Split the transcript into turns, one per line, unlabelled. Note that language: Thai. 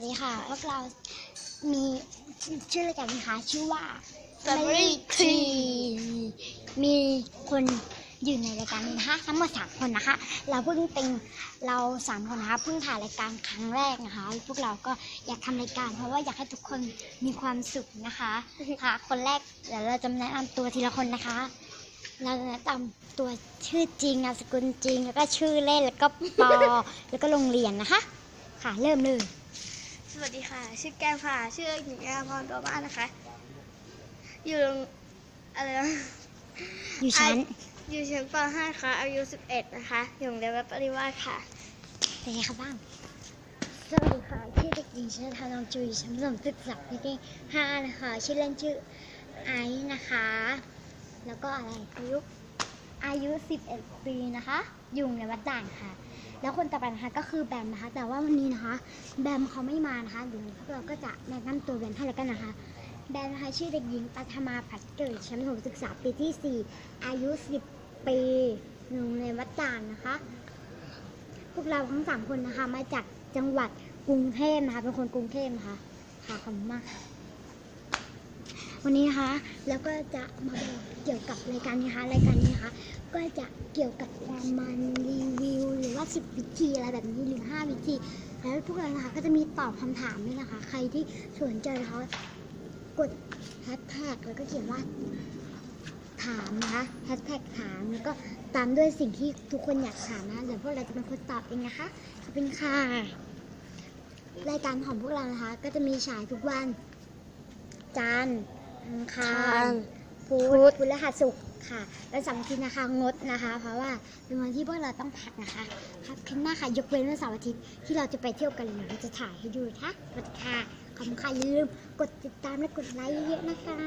วัสดีค่ะ พวกเรามีชื่อรายการนะคะชื่อว่า
Family Tree
มีคนอยู่ในรายการนี้นะคะทั้งหมดสามคนนะคะ เราเพิ่งเป็นเราสามคนนะคะเพิ่งถ่ายรายการครั้งแรกนะคะ พวกเราก็อยากทำรายการ เพราะว่าอยากให้ทุกคนมีความสุขนะคะค่ะคนแรกเดี๋ยวเราจะแนะนำตัวทีละคนนะคะ เราจะแนะนำตัวชื่อจริงนามสกุลจริงแล้วก็ชื่อเล่นแล้วก็ปอแล้วก็โรงเรียนนะคะ ค่ะเริ่มเลย
สวัสดีค่ะ ชื่อแก้วค่ะ ชื่อหญิงแอมพรตัวบ้านนะคะ อยู่โรงอะไรนะ
อยู่ชั้น
อยู่ชั้นป .5 ค่ะ อายุ 11 นะคะ อยู่โรงเรียนวัดปริวาสค่ะ
เป็นไงครับบ้างสวัสดีค่ะ ชื่อเด็กหญิงชนทานองจุยชั้นประถมศึกษาปีที่ห้านะคะ ชื่อเล่นชื่อไอซ์นะคะ แล้วก็อะไรอายุ อายุ 11 ปีนะคะ อยู่ในวัดด่านค่ะ แล้วคนต่อไปนะคะก็คือแบมนะคะ แต่ว่าวันนี้นะคะ แบมเขาไม่มานะคะเดี๋ยวพวกเราก็จะแนะนำตัวแบมให้แล้วกันนะคะแบมนะคะชื่อเด็กหญิงปัทมาผัดเกิดชั้นประถมศึกษาปีที่ 4 อายุ 10 ปีอยู่ในวัดด่านนะคะ พวกเราทั้งสามคนนะคะมาจากจังหวัดกรุงเทพนะคะเป็นคนกรุงเทพนะคะค่ะขอบคุณมากค่ะ วันนี้นะคะแล้วก็จะมาบอกเกี่ยวกับรายการนี้นะคะรายการนี้นะคะก็จะเกี่ยวกับความมันรีวิว หรือว่า 10 วิธีอะไรแบบนี้หรือ 5 วิธี แล้วพวกเรานะคะก็จะมีตอบคำถามด้วยนะคะ ใครที่สนใจนะคะกดแฮชแท็กแล้วก็เขียนว่าถามนะคะแฮชแท็กถามแล้วก็ตามด้วยสิ่งที่ทุกคนอยากถามนะเดี๋ยวพวกเราจะเป็นคนตอบเองนะคะขอบคุณค่ะรายการของพวกเรานะคะ ก็จะมีฉายทุกวันจันทร์ อังคารพุธพุธและหัสศุกร์ค่ะและเสาร์อาทิตย์นะคะงดนะคะ เพราะว่าเป็นวันที่พวกเราต้องพักนะคะครับครั้งหน้าค่ะยกเว้นวันเสาร์อาทิตย์ที่เราจะไปเที่ยวกันเลยเราจะถ่ายให้ดูนะคะสวัสดีค่ะขอบคุณค่ะอย่าลืมกดติดตามและกดไลค์เยอะๆนะคะ